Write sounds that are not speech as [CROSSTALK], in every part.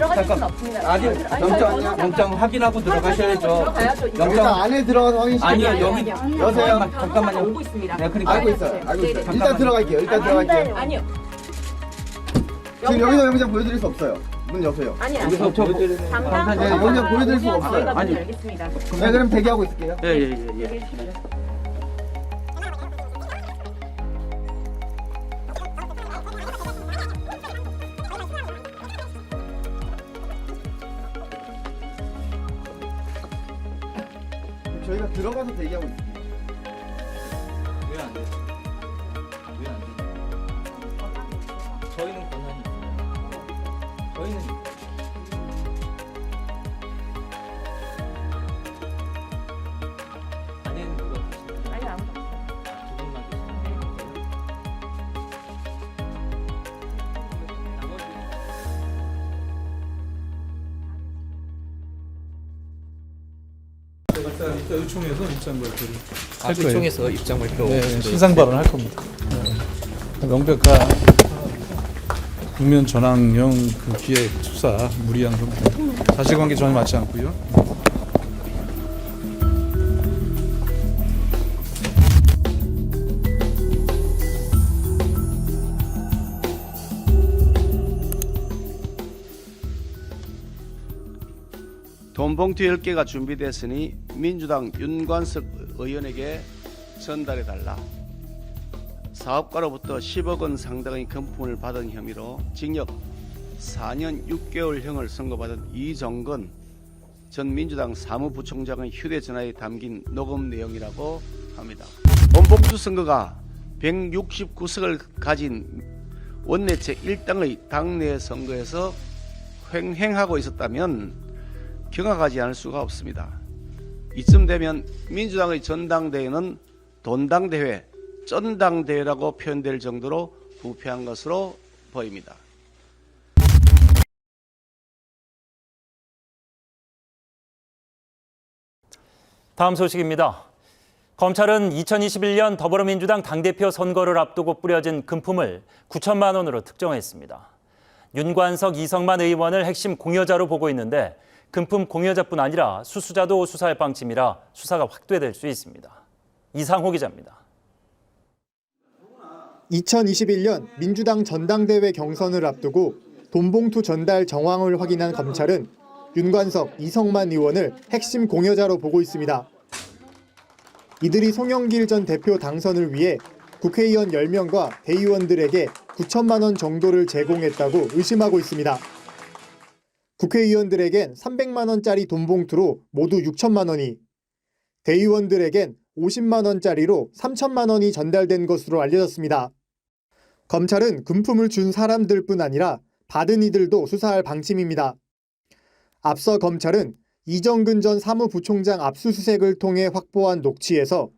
들어가실 수는 잠깐. 없습니다. 아니, 아니, 영장, 저는- 영장 확인하고 들어가셔야죠. 들어가야죠. 영장, 안에 들어가서 확인시켜요. 아니요, 아니, 여기, 아니, 아니. 여보세요? 잠깐만, 잠깐만요. 오고 있습니다. 네, 그러니까. 알고 있어요. 알고 있어요. 네네. 일단 들어갈게요. 일단 들어갈게요. 아니요. 지금 여기서 영장 보여드릴 수 없어요. 문 여세요. 아니 아니. 여기서 저, 당당 네, 영장 보여드릴 수가 없어요. 아니. 알겠습니다. 네, 그럼 대기하고 있을게요. 예, 예, 예, 예. 들어가서 대기하고 있을게요. 일단 이따 의총에서 입장 발표를 아, 할 거예요. 의총에서 입장 발표. 네, 신상 발언할 겁니다. 네. 명백한 국면 전환형 그 기획 수사 무리한 겁니다. 사실관계 전혀 맞지 않고요. 돈봉투 10개가 준비됐으니 민주당 윤관석 의원에게 전달해 달라. 사업가로부터 10억 원 상당의 금품을 받은 혐의로 징역 4년 6개월형을 선고받은 이정건 전 민주당 사무부총장의 휴대전화에 담긴 녹음 내용이라고 합니다. 돈봉투 선거가 169석을 가진 원내체 1당의 당내 선거에서 횡행하고 있었다면 경악하지 않을 수가 없습니다. 이쯤 되면 민주당의 전당대회는 돈당대회, 쩐당대회라고 표현될 정도로 부패한 것으로 보입니다. 다음 소식입니다. 검찰은 2021년 더불어민주당 당대표 선거를 앞두고 뿌려진 금품을 9천만 원으로 특정했습니다. 윤관석, 이성만 의원을 핵심 공여자로 보고 있는데 금품 공여자뿐 아니라 수수자도 수사할 방침이라 수사가 확대될 수 있습니다. 이상호 기자입니다. 2021년 민주당 전당대회 경선을 앞두고 돈봉투 전달 정황을 확인한 검찰은 윤관석, 이성만 의원을 핵심 공여자로 보고 있습니다. 이들이 송영길 전 대표 당선을 위해 국회의원 10명과 대의원들에게 9천만 원 정도를 제공했다고 의심하고 있습니다. 국회의원들에겐 300만 원짜리 돈 봉투로 모두 6천만 원이, 대의원들에겐 50만 원짜리로 3천만 원이 전달된 것으로 알려졌습니다. 검찰은 금품을 준 사람들뿐 아니라 받은 이들도 수사할 방침입니다. 앞서 검찰은 이정근 전 사무부총장 압수수색을 통해 확보한 녹취에서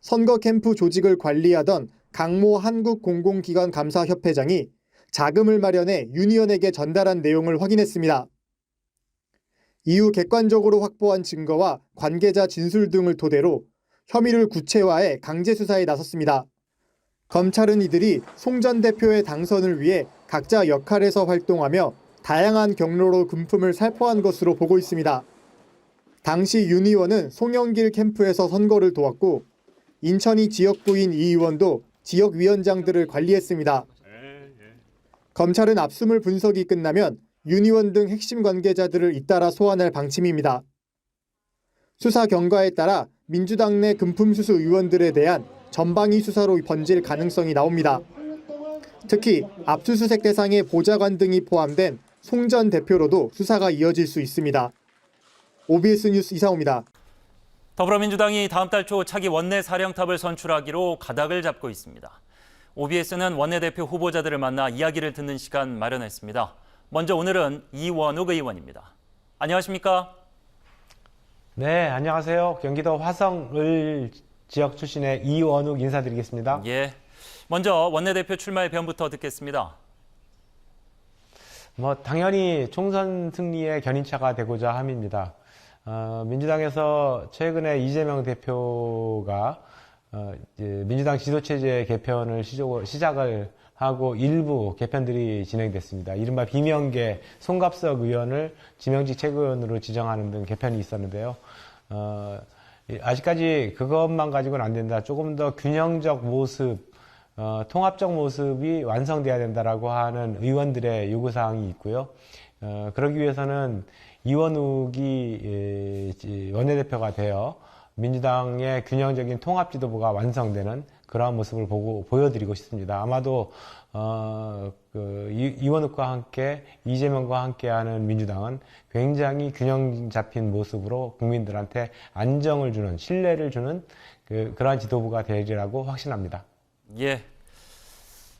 선거 캠프 조직을 관리하던 강모 한국공공기관 감사협회장이 자금을 마련해 윤 의원에게 전달한 내용을 확인했습니다. 이후 객관적으로 확보한 증거와 관계자 진술 등을 토대로 혐의를 구체화해 강제 수사에 나섰습니다. 검찰은 이들이 송 전 대표의 당선을 위해 각자 역할에서 활동하며 다양한 경로로 금품을 살포한 것으로 보고 있습니다. 당시 윤 의원은 송영길 캠프에서 선거를 도왔고 인천이 지역구인 이 의원도 지역위원장들을 관리했습니다. 검찰은 압수물 분석이 끝나면 윤 의원 등 핵심 관계자들을 잇따라 소환할 방침입니다. 수사 경과에 따라 민주당 내 금품 수수 의원들에 대한 전방위 수사로 번질 가능성이 나옵니다. 특히 압수수색 대상의 보좌관 등이 포함된 송 전 대표로도 수사가 이어질 수 있습니다. OBS 뉴스 이상호입니다. 더불어민주당이 다음 달 초 차기 원내 사령탑을 선출하기로 가닥을 잡고 있습니다. OBS는 원내대표 후보자들을 만나 이야기를 듣는 시간 마련했습니다. 먼저 오늘은 이원욱 의원입니다. 안녕하십니까? 네, 안녕하세요. 경기도 화성을 지역 출신의 이원욱 인사드리겠습니다. 예. 먼저 원내대표 출마의 변부터 듣겠습니다. 뭐 당연히 총선 승리의 견인차가 되고자 함입니다. 어, 민주당에서 최근에 이재명 대표가 어, 민주당 지도체제 개편을 시작을 하고 일부 개편들이 진행됐습니다. 이른바 비명계 송갑석 의원을 지명직 최고위원으로 지정하는 등 개편이 있었는데요. 어, 이- 아직까지 그것만 가지고는 안 된다. 조금 더 균형적 모습, 어, 통합적 모습이 완성돼야 된다라고 하는 의원들의 요구 사항이 있고요. 어, 그러기 위해서는 이원욱이 예, 지- 원내대표가 되어 민주당의 균형적인 통합 지도부가 완성되는 그러한 모습을 보고 보여드리고 싶습니다. 아마도 어, 그 이- 이원욱과 함께 이재명과 함께하는 민주당은 굉장히 균형 잡힌 모습으로 국민들한테 안정을 주는 신뢰를 주는 그, 그러한 지도부가 되리라고 확신합니다. 예.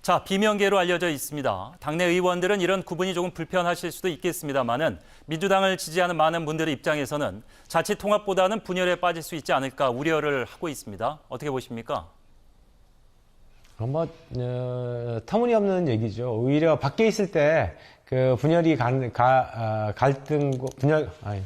자, 비명계로 알려져 있습니다. 당내 의원들은 이런 구분이 조금 불편하실 수도 있겠습니다만은 민주당을 지지하는 많은 분들의 입장에서는 자칫 통합보다는 분열에 빠질 수 있지 않을까 우려를 하고 있습니다. 어떻게 보십니까? 어, 뭐 어, 터무니없는 얘기죠. 오히려 밖에 있을 때 그 분열이 간, 가, 아, 갈등 분열 아니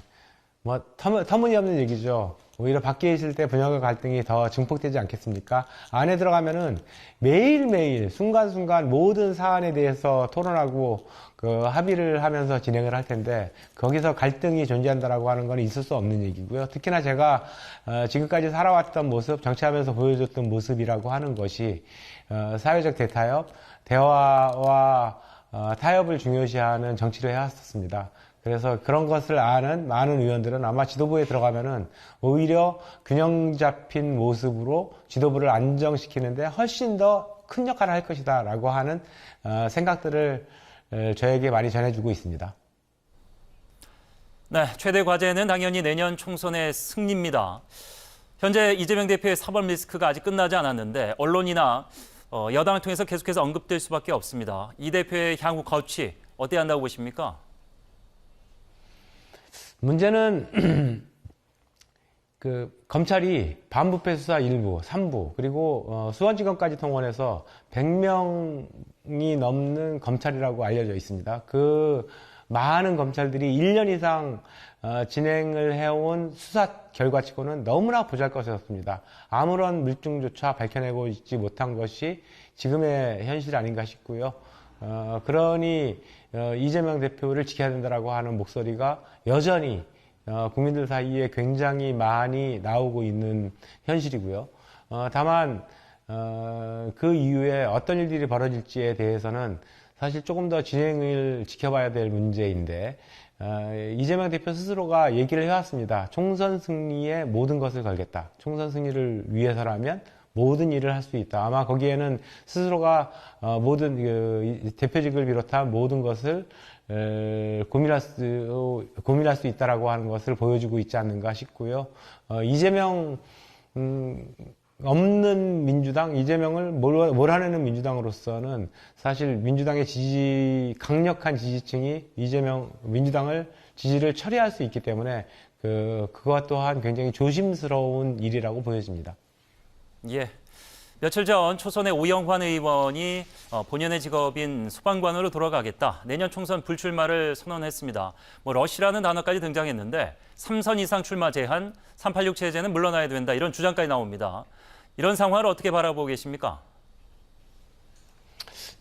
뭐 터무, 터무니없는 얘기죠. 오히려 밖에 있을 때 분열과 갈등이 더 증폭되지 않겠습니까? 안에 들어가면은 매일매일 순간순간 모든 사안에 대해서 토론하고 그 합의를 하면서 진행을 할 텐데 거기서 갈등이 존재한다라고 하는 건 있을 수 없는 얘기고요. 특히나 제가 어, 지금까지 살아왔던 모습, 정치하면서 보여줬던 모습이라고 하는 것이 어, 사회적 대타협, 대화와 어, 타협을 중요시하는 정치를 해왔었습니다. 그래서 그런 것을 아는 많은 의원들은 아마 지도부에 들어가면은 오히려 균형 잡힌 모습으로 지도부를 안정시키는데 훨씬 더 큰 역할을 할 것이다 라고 하는 어, 생각들을 어, 저에게 많이 전해주고 있습니다. 네, 최대 과제는 당연히 내년 총선의 승리입니다. 현재 이재명 대표의 사법 리스크가 아직 끝나지 않았는데 언론이나 어, 여당을 통해서 계속해서 언급될 수밖에 없습니다. 이 대표의 향후 거취 어때야 한다고 보십니까? 문제는 [CLEARS THROAT] 그 검찰이 반부패 수사 일부, 3부 그리고 어, 수원지검까지 통원해서 100명이 넘는 검찰이라고 알려져 있습니다. 그 많은 검찰들이 1년 이상 어, 진행을 해온 수사 결과치고는 너무나 보잘것이었습니다. 아무런 물증조차 밝혀내고 있지 못한 것이 지금의 현실 아닌가 싶고요. 어, 그러니 어, 이재명 대표를 지켜야 된다라고 하는 목소리가 여전히 어, 국민들 사이에 굉장히 많이 나오고 있는 현실이고요. 어, 다만 어, 그 이후에 어떤 일들이 벌어질지에 대해서는 사실 조금 더 진행을 지켜봐야 될 문제인데 어, 이재명 대표 스스로가 얘기를 해왔습니다. 총선 승리에 모든 것을 걸겠다. 총선 승리를 위해서라면 모든 일을 할 수 있다. 아마 거기에는 스스로가 어, 모든 그, 이 대표직을 비롯한 모든 것을 에, 고민할 수 고민할 수 있다라고 하는 것을 보여주고 있지 않는가 싶고요. 어, 이재명 음, 없는 민주당, 이재명을 몰- 몰아내는 민주당으로서는 사실 민주당의 지지, 강력한 지지층이 이재명, 민주당을 지지를 처리할 수 있기 때문에 그, 그것 또한 굉장히 조심스러운 일이라고 보여집니다. 예. 며칠 전 초선의 오영환 의원이 어, 본연의 직업인 소방관으로 돌아가겠다. 내년 총선 불출마를 선언했습니다. 뭐 러시라는 단어까지 등장했는데 3선 이상 출마 제한, 386 체제는 물러나야 된다. 이런 주장까지 나옵니다. 이런 상황을 어떻게 바라보고 계십니까?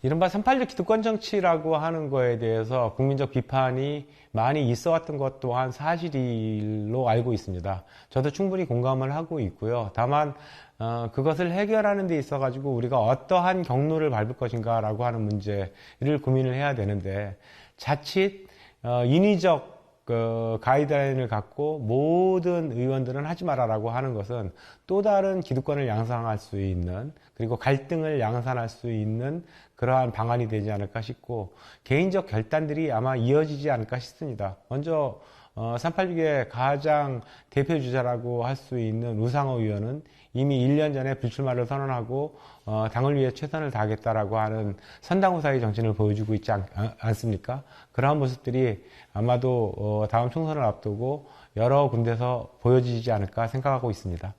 이른바 386 기득권 정치라고 하는 거에 대해서 국민적 비판이 많이 있어 왔던 것 또한 사실로 알고 있습니다. 저도 충분히 공감을 하고 있고요. 다만, 어, 그것을 해결하는 데 있어 가지고 우리가 어떠한 경로를 밟을 것인가라고 하는 문제를 고민을 해야 되는데, 자칫, 어, 인위적 그 가이드라인을 갖고 모든 의원들은 하지 마라라고 하는 것은 또 다른 기득권을 양산할 수 있는 그리고 갈등을 양산할 수 있는 그러한 방안이 되지 않을까 싶고 개인적 결단들이 아마 이어지지 않을까 싶습니다. 먼저 어, 386의 가장 대표 주자라고 할 수 있는 우상호 의원은 이미 1년 전에 불출마를 선언하고 어, 당을 위해 최선을 다하겠다라고 하는 선당후사의 정신을 보여주고 있지 않, 않습니까? 그러한 모습들이 아마도 어, 다음 총선을 앞두고 여러 군데서 보여지지 않을까 생각하고 있습니다.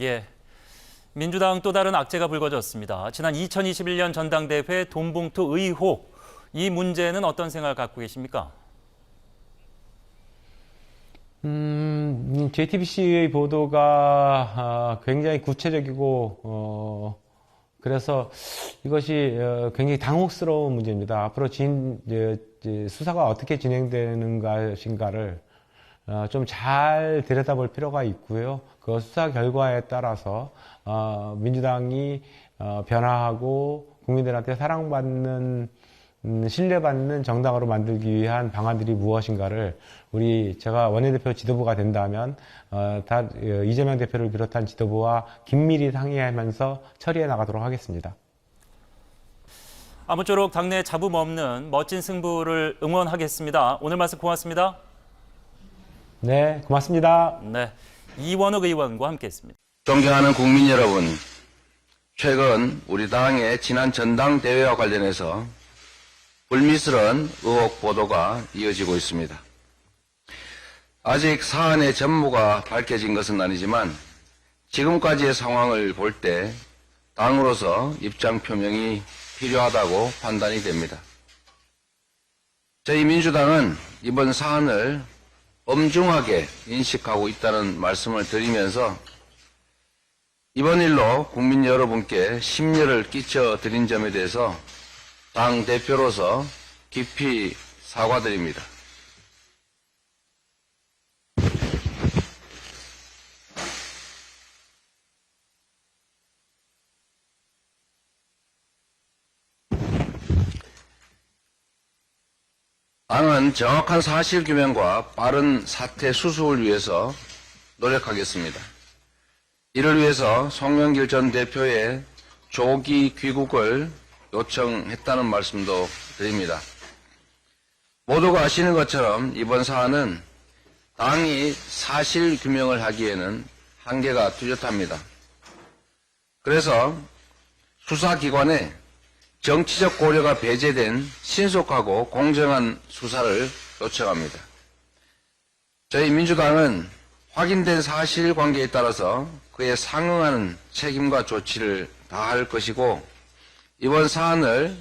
예. 민주당 또 다른 악재가 불거졌습니다. 지난 2021년 전당대회 돈봉투 의혹. 이 문제는 어떤 생각을 갖고 계십니까? 음, JTBC의 보도가 아, 굉장히 구체적이고 어, 그래서 이것이 어, 굉장히 당혹스러운 문제입니다. 앞으로 진, 수사가 어떻게 진행되는 것인가를 어, 좀잘 들여다볼 필요가 있고요. 그 수사 결과에 따라서 어, 민주당이 어, 변화하고 국민들한테 사랑받는 음, 신뢰받는 정당으로 만들기 위한 방안들이 무엇인가를 우리 제가 원내대표 지도부가 된다면 어, 다 어, 이재명 대표를 비롯한 지도부와 긴밀히 상의하면서 처리해 나가도록 하겠습니다. 아무쪼록 당내 잡음 없는 멋진 승부를 응원하겠습니다. 오늘 말씀 고맙습니다. 네, 고맙습니다. 네, 이원욱 의원과 함께했습니다. 존경하는 국민 여러분, 최근 우리 당의 지난 전당대회와 관련해서 불미스러운 의혹 보도가 이어지고 있습니다. 아직 사안의 전모가 밝혀진 것은 아니지만 지금까지의 상황을 볼 때 당으로서 입장 표명이 필요하다고 판단이 됩니다. 저희 민주당은 이번 사안을 엄중하게 인식하고 있다는 말씀을 드리면서 이번 일로 국민 여러분께 심려를 끼쳐 드린 점에 대해서 당 대표로서 깊이 사과드립니다. 당은 정확한 사실 규명과 빠른 사태 수습을 위해서 노력하겠습니다. 이를 위해서 송영길 전 대표의 조기 귀국을 요청했다는 말씀도 드립니다. 모두가 아시는 것처럼 이번 사안은 당이 사실 규명을 하기에는 한계가 뚜렷합니다. 그래서 수사기관에 정치적 고려가 배제된 신속하고 공정한 수사를 요청합니다. 저희 민주당은 확인된 사실 관계에 따라서 그에 상응하는 책임과 조치를 다할 것이고 이번 사안을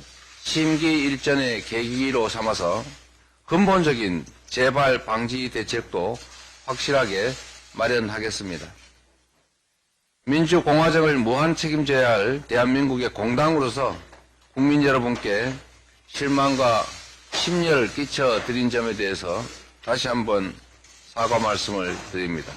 심기 일전의 계기로 삼아서 근본적인 재발 방지 대책도 확실하게 마련하겠습니다. 민주공화정을 무한 책임져야 할 대한민국의 공당으로서 국민 여러분께 실망과 심려를 끼쳐 드린 점에 대해서 다시 한번 사과 말씀을 드립니다.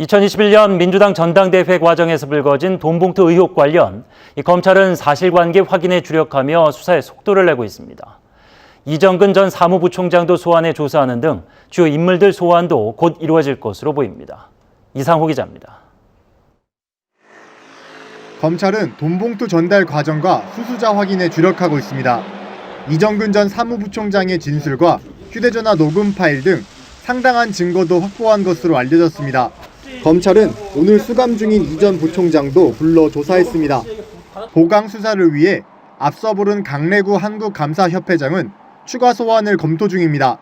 2021년 민주당 전당대회 과정에서 불거진 돈봉투 의혹 관련 이 검찰은 사실관계 확인에 주력하며 수사에 속도를 내고 있습니다. 이정근 전 사무부총장도 소환해 조사하는 등 주요 인물들 소환도 곧 이루어질 것으로 보입니다. 이상호 기자입니다. 검찰은 돈봉투 전달 과정과 수수자 확인에 주력하고 있습니다. 이정근 전 사무부총장의 진술과 휴대전화 녹음 파일 등 상당한 증거도 확보한 것으로 알려졌습니다. 검찰은 오늘 수감 중인 이전 부총장도 불러 조사했습니다. 보강 수사를 위해 앞서 부른 강래구 한국감사협회장은 추가 소환을 검토 중입니다.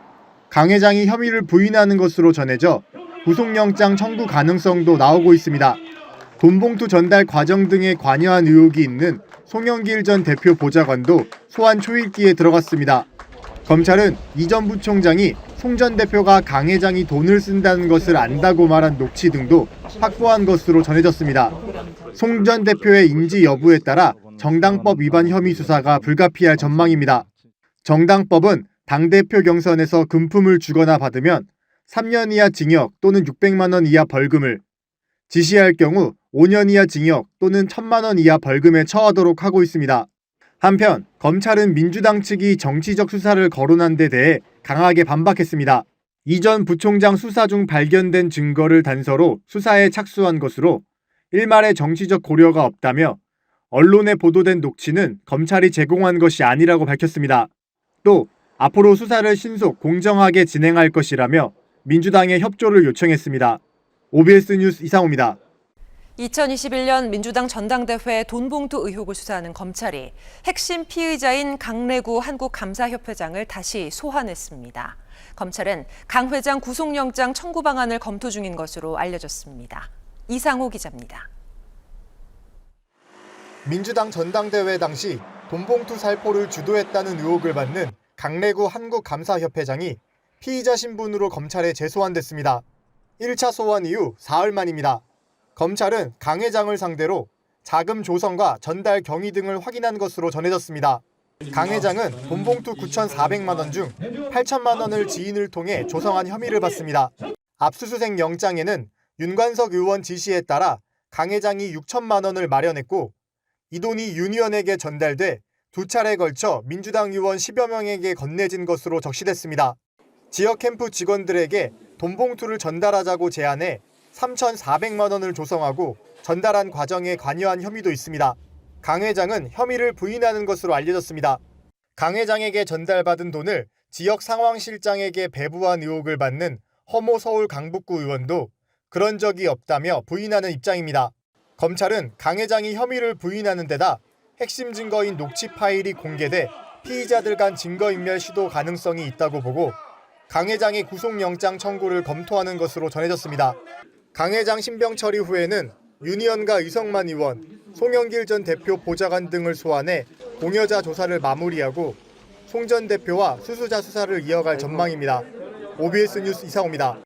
강 회장이 혐의를 부인하는 것으로 전해져 구속영장 청구 가능성도 나오고 있습니다. 돈봉투 전달 과정 등에 관여한 의혹이 있는 송영길 전 대표 보좌관도 소환 초읽기에 들어갔습니다. 검찰은 이 전 부총장이 송전 대표가 강 회장이 돈을 쓴다는 것을 안다고 말한 녹취 등도 확보한 것으로 전해졌습니다. 송전 대표의 인지 여부에 따라 정당법 위반 혐의 수사가 불가피할 전망입니다. 정당법은 당대표 경선에서 금품을 주거나 받으면 3년 이하 징역 또는 600만 원 이하 벌금을 지시할 경우 5년 이하 징역 또는 1천만 원 이하 벌금에 처하도록 하고 있습니다. 한편 검찰은 민주당 측이 정치적 수사를 거론한 데 대해 강하게 반박했습니다. 이전 부총장 수사 중 발견된 증거를 단서로 수사에 착수한 것으로 일말의 정치적 고려가 없다며 언론에 보도된 녹취는 검찰이 제공한 것이 아니라고 밝혔습니다. 또 앞으로 수사를 신속 공정하게 진행할 것이라며 민주당의 협조를 요청했습니다. OBS 뉴스 이상호입니다. 2021년 민주당 전당대회 돈봉투 의혹을 수사하는 검찰이 핵심 피의자인 강래구 한국감사협회장을 다시 소환했습니다. 검찰은 강 회장 구속영장 청구 방안을 검토 중인 것으로 알려졌습니다. 이상호 기자입니다. 민주당 전당대회 당시 돈봉투 살포를 주도했다는 의혹을 받는 강래구 한국감사협회장이 피의자 신분으로 검찰에 재소환됐습니다. 1차 소환 이후 사흘 만입니다. 검찰은 강 회장을 상대로 자금 조성과 전달 경위 등을 확인한 것으로 전해졌습니다. 강 회장은 돈봉투 9,400만 원 중 8천만 원을 지인을 통해 조성한 혐의를 받습니다. 압수수색 영장에는 윤관석 의원 지시에 따라 강 회장이 6천만 원을 마련했고 이 돈이 윤 의원에게 전달돼 두 차례 걸쳐 민주당 의원 10여 명에게 건네진 것으로 적시됐습니다. 지역 캠프 직원들에게 돈봉투를 전달하자고 제안해 3,400만 원을 조성하고 전달한 과정에 관여한 혐의도 있습니다. 강 회장은 혐의를 부인하는 것으로 알려졌습니다. 강 회장에게 전달받은 돈을 지역 상황실장에게 배부한 의혹을 받는 허모 서울 강북구 의원도 그런 적이 없다며 부인하는 입장입니다. 검찰은 강 회장이 혐의를 부인하는 데다 핵심 증거인 녹취 파일이 공개돼 피의자들 간 증거인멸 시도 가능성이 있다고 보고 강 회장의 구속영장 청구를 검토하는 것으로 전해졌습니다. 강 회장 신병 처리 후에는 윤 의원과 이성만 의원, 송영길 전 대표 보좌관 등을 소환해 공여자 조사를 마무리하고 송 전 대표와 수수자 수사를 이어갈 전망입니다. OBS 뉴스 이상호입니다.